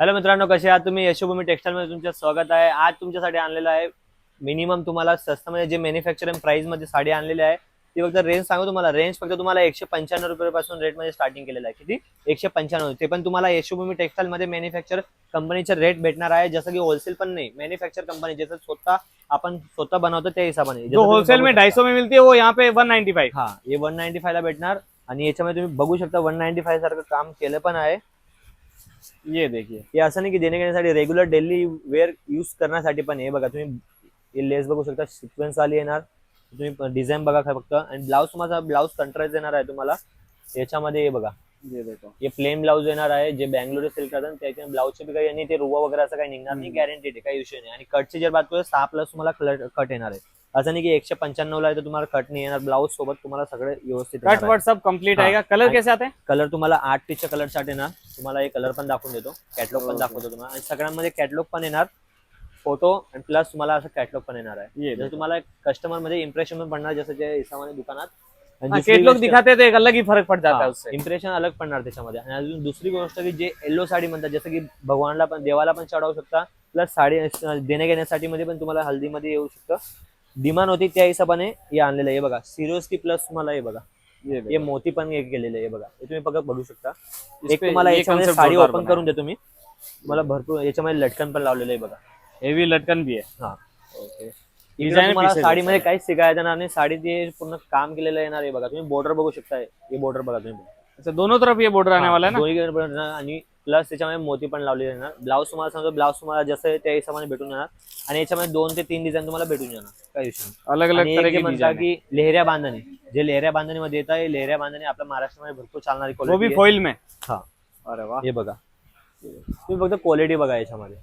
Hello मित्रांनो कसे आहात तुम्ही? यशोभूमी टेक्सटाईल मध्ये तुमचं स्वागत आहे. आज तुमच्यासाठी आणलेलं आहे मिनिमम तुम्हाला स्वस्तामध्ये जे मॅन्युफॅक्चरिंग प्राइसमध्ये साडी आणलेली आहे ती फक्त रेंज सांगू तुम्हाला. रेंज फक्त तुम्हाला एकशे पंच्याण्णव रुपयापासून रेटमध्ये स्टार्टिंग केलेलं आहे. किती? एकशे पंच्याण्णव. ते पण तुम्हाला यशोभूमी टेक्सटाईल मध्ये मॅन्युफॅक्चर कंपनीचे रेट भेटणार आहे. जसं की होलसेल पण नाही मॅन्युफॅक्चर कंपनी जसं स्वतः आपण स्वतः बनवतो त्या हिशोबाने. जो होलसेल में. ढाई सौ में मिलती है वो यहाँ पे वन नाइन्टी फाइव हा हे वन नाईन्टी फाय ला भेटणार. आणि याच्यामध्ये तुम्ही बघू शकता वन नाईन्टी फाय सारखं काम केलं पण आहे. ये देखिए। हे असं नाही की देणे घेण्यासाठी रेग्युलर डेली वेअर यूज करण्यासाठी पण आहे. बघा तुम्ही हे लेस बघू शकता सिक्वेन्स वाली येणार. तुम्ही डिझाईन बघा फक्त. आणि ब्लाऊज तुम्हाला ब्लाऊज कंट्रास्ट येणार आहे तुम्हाला. याच्यामध्ये हे बघा. हे प्लेन ब्लाऊज येणार आहे जे बँगलोर सिल्क करतात त्याच्या ब्लाऊजचे काही आणि ते रुवा वगैरे असं काही निघणार नाही. गॅरंटेड आहे काही इश्यू नाही. आणि कटची जर बात करू सहा प्लस तुम्हाला कट येणार आहे. असं नाही की एकशे पंच्याण्णव ला आहे तर तुम्हाला कट नाही येणार. ब्लाऊज सोबत तुम्हाला सगळे व्यवस्थित येणार कट आहे. वर्ट सब कंप्लीट हाँ। आएगा कलर कैसे आते? हैं कलर तुम्हाला आठ पीसच्या कलर चार्ट येणार. तुम्हाला हे कलर पण दाखवून देतो. कॅटलॉग पण. दाखवतो तुम्हाला. आणि सगळ्यांमध्ये कॅटलॉग पण येणार. फोटो आणि प्लस तुम्हाला असं कॅटलॉग पण येणार आहे. ये जर तुम्हाला कस्टमरमध्ये इम्प्रेशन पण पडणार जसं जे हिसाबाने दुकानात. लोग दिखाते हैं तो एक अलग ही फर्क पड़ जाता है उससे इम्प्रेशन अलग पडणार त्याच्यामध्ये. आणि अजून दुसरी गोष्ट की जे येल्लो साडी म्हणतात जसं की भगवानला पण देवाला पण चढवू शकता. प्लस साडी देण्या घेण्यासाठी मध्ये पण तुम्हाला हल्दीमध्ये येऊ शकतं. डिमांड होती त्या हिशोबाने हे आणलेलं आहे. बघा सिरोस्की प्लस तुम्हाला हे बघा. ये हे मोती पण एक केलेलं आहे बघा. हे तुम्ही फक्त बघू शकता. एक तुम्हाला याच्यामध्ये साडी ओपन करून देतो मी. तुम्हाला भरपूर याच्यामध्ये लटकन पण लावलेलं आहे बघा. हेवी लटकन भी है. हा ओके pieces साडीमध्ये. काहीच शिकायला येणार नाही. साडी ते पूर्ण काम केलेलं येणार आहे बघा. तुम्ही बॉर्डर बघू शकता. हे बॉर्डर बघा तुम्ही. दोनों तरफ ये बॉर्डर आने वाला है ना दोन्ही कडे पण आणि प्लस त्याच्यामध्ये मोती पण लावलेले येणार ब्लाऊज तुम्हाला सांगतो ब्लाऊज तुम्हाला जसं आहे त्या हिशोबाने भेटून जाणार. आणि याच्यामध्ये दोन ते तीन डिझाईन तुम्हाला भेटून जाणार. काही विषय. अलग अलग आणि म्हणतात की लेहऱ्या बांधणी. जे लेहऱ्या बांधणी मध्ये येत आहे लेहऱ्या बांधणी आपल्या महाराष्ट्रामध्ये भरपूर चालणारी वो क्वालिटी. फॉइल में. हा. अरे वाह. हे बघा. तुम्ही फक्त क्वालिटी बघा याच्यामध्ये.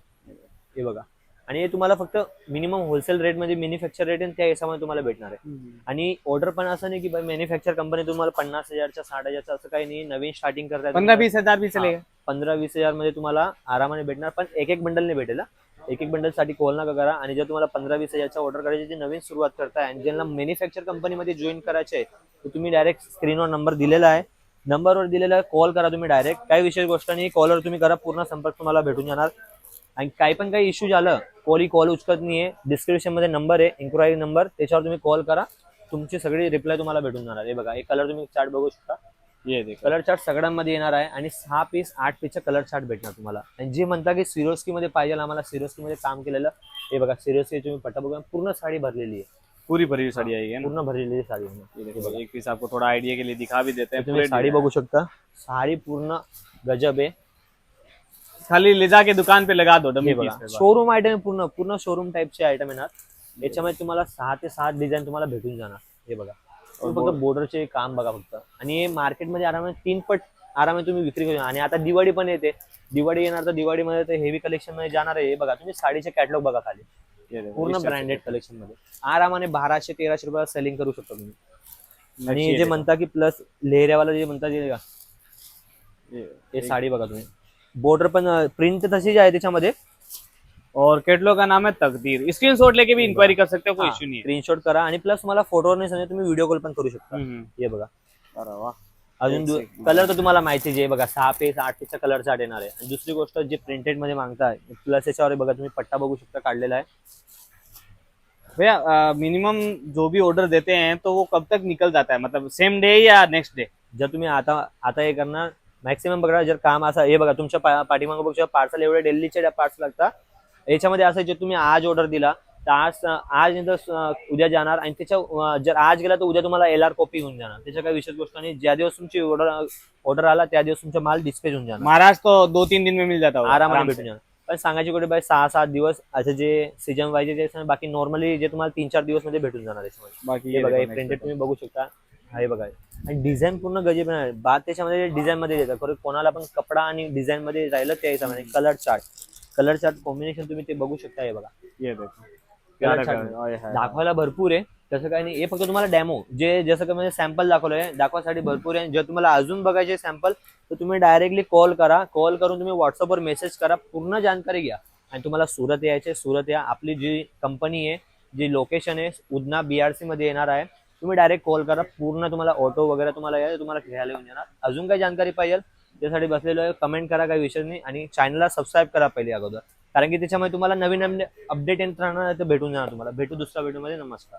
हे बघा. आणि हे तुम्हाला फक्त मिनिमम होलसेल रेट म्हणजे मॅन्युफॅक्चर रेट आहे त्या हिशोबाने तुम्हाला भेटणार आहे. आणि ऑर्डर पण असं नाही की मॅन्युफॅक्चर कंपनी तुम्हाला पन्नास हजारच्या साठ हजारच्या असं काही नाही. नवीन स्टार्टिंग करताय पंद्रह बीस हजार पंधरा वीस हजारमध्ये तुम्हाला आरामाने भेटणार पण एक एक बंडल भेटेल एक एक बंडलसाठी कॉल नका करा. आणि जर तुम्हाला पंधरा वीस हजारच्या ऑर्डर करायची जी नवीन सुरुवात करताय आणि ज्यांना मॅन्युफॅक्चर कंपनीमध्ये जॉईन करायचे आहे तर तुम्ही डायरेक्ट स्क्रीनवर नंबर दिलेला आहे. नंबरवर दिलेला आहे कॉल करा तुम्ही डायरेक्ट काही विशेष गोष्ट नाही कॉलवर तुम्ही करा पूर्ण संपर्क तुम्हाला भेटून जाणार. आणि काही पण काही इश्यू झालं कॉल कॉल उचकत नाहीये डिस्क्रिप्शनमध्ये नंबर आहे इन्क्वायरी नंबर त्याच्यावर तुम्ही कॉल करा. तुमची सगळी रिप्लाय तुम्हाला भेटून जाणार. हे बघा हे कलर तुम्ही चार्ट बघू शकता. कलर चार्ट सगळ्यांमध्ये येणार आहे आणि सहा पीस आठ पीसचा कलर चार्ट भेटणार तुम्हाला. आणि जे म्हणता की सिरोस्की मध्ये पाहिजे आम्हाला सिरोस्की मध्ये काम केलेलं हे बघा सिरोस्की तुम्ही पट्टा बघा पूर्ण साडी भरलेली आहे. पूरी भरी हुई साड़ी है ना? पूर्ण भरलेली साडी. आहे. एक पीस आपको थोड़ा आइडिया के लिए दिखा भी देते हैं. तुम्ही साडी. बघू शकता. साडी पूर्ण गजब आहे. खाली ले जाके दुकान पे लगा दो डमी. शोरूम आयटम पूर्ण पूर्ण शोरूम टाईपचे आयटम येणार. याच्यामध्ये तुम्हाला सहा ते सात डिझाईन तुम्हाला भेटून जाणार. हे बघा. तुम्ही फक्त बॉर्डरचे काम बघा फक्त. आणि मार्केटमध्ये आरामात तीन पट आरामात तुम्ही विक्री करू. आणि आता दिवाळी पण येते. दिवाळी येणार तर दिवाळीमध्ये ते हेवी कलेक्शनमध्ये जाणार आहे. हे बघा तुम्ही साडीचे कॅटलॉग बघा खाली. पूर्ण ब्रँडेड कलेक्शनमध्ये. आरामाने बाराशे तेराशे रुपयाला सेलिंग करू शकता तुम्ही. आणि जे. म्हणता की प्लस लेहऱ्यावाला जे म्हणता जे हे साडी बघा तुम्ही. बॉर्डर पण प्रिंट तशीच आहे त्याच्यामध्ये और कैटलॉग का नाम है तकदीर। स्क्रीनशॉट लेके भी इंक्वायरी कर सकते हो कोई इश्यू नहीं है। स्क्रीनशॉट करा आणि प्लस मला फोटोवर नाही सांगितलं तुम्ही व्हिडिओ कॉल पण करू शकता. हम्म, हे बघा. अरे अजून. कलर तर तुम्हाला माहिती आहे बघा सहा पीस आठ पीसचा कलर चार्ट येणार आहे. आणि दुसरी गोष्ट जे प्रिंटेडमध्ये मागताय प्लस याच्यावर बघा तुम्ही पट्टा बघू शकता काढलेला आहे. भैया मिनिमम जो भी ऑर्डर देते हैं तो वो कब तक निकल जाता है? मतलब सेम डे या नेक्स्ट डे जर तुम्ही आता आता हे करणार मॅक्सिमम बघा जर काम असं हे बघा तुमच्या पाठीमागं बघू पार्सल एवढे डेल्लीचे पार्सल लागतात. याच्यामध्ये असं जे तुम्ही आज ऑर्डर दिला तर आज आज उद्या जाणार आणि त्याच्या जर आज गेला तर उद्या तुम्हाला एल आर कॉपी होऊन जाणार. त्याच्या काही विशेष गोष्ट नाही. ज्या दिवस तुमची ऑर्डर ऑर्डर आला त्या दिवस तुमचा माल डिस्पॅच होऊन जाणार. महाराष्ट्र तो दो तीन दिन में मिल जाता होगा. आरामाने आराम भेटून। जाणार. पण सांगायची कुठे बाय सहा सात दिवस असं जे सीजन असं बाकी नॉर्मली जे तुम्हाला तीन चार दिवसमध्ये भेटून जाणार बाकी बघा प्रिंटेड। तुम्ही बघू शकता. हा बघा. आणि डिझाईन पूर्ण गजब आहे. बाद त्याच्यामध्ये डिझाईन मध्ये देतात. खरं कोणाला पण कपडा आणि डिझाईन मध्ये राहिलं त्या हिशोबाने colour chart colour chart combination तुम्ही ते बघू शकता हे बघा. ये। दाखवायला भरपूर आहे. तसं काही नाही. हे फक्त तुम्हाला डॅमो जे जसं की म्हणजे सॅम्पल दाखवलंय दाखवासाठी भरपूर आहे. जर तुम्हाला अजून बघायचे सॅम्पल तर तुम्ही डायरेक्टली कॉल करा. कॉल करून तुम्ही व्हॉट्सअपवर मेसेज करा. पूर्ण जानकारी घ्या. आणि तुम्हाला सुरत यायचे सुरत या. आपली जी कंपनी आहे जी लोकेशन आहे उदना बीआरसी मध्ये येणार आहे. तुम्ही डायरेक्ट कॉल करा. पूर्ण तुम्हाला ऑटो वगैरे तुम्हाला या तुम्हाला घ्यायला येऊन येणार. अजून काही जानकारी पाहिजे त्यासाठी बसलेलो आहे. कमेंट करा काही विषय नाही आणि चॅनलला सबस्क्राईब करा पहिले अगोदर. कारण की त्याच्यामुळे तुम्हाला नवीन नवीन अपडेट येत राहणार ते भेटून जाणार तुम्हाला. भेटू दुसऱ्या व्हिडिओमध्ये नमस्कार.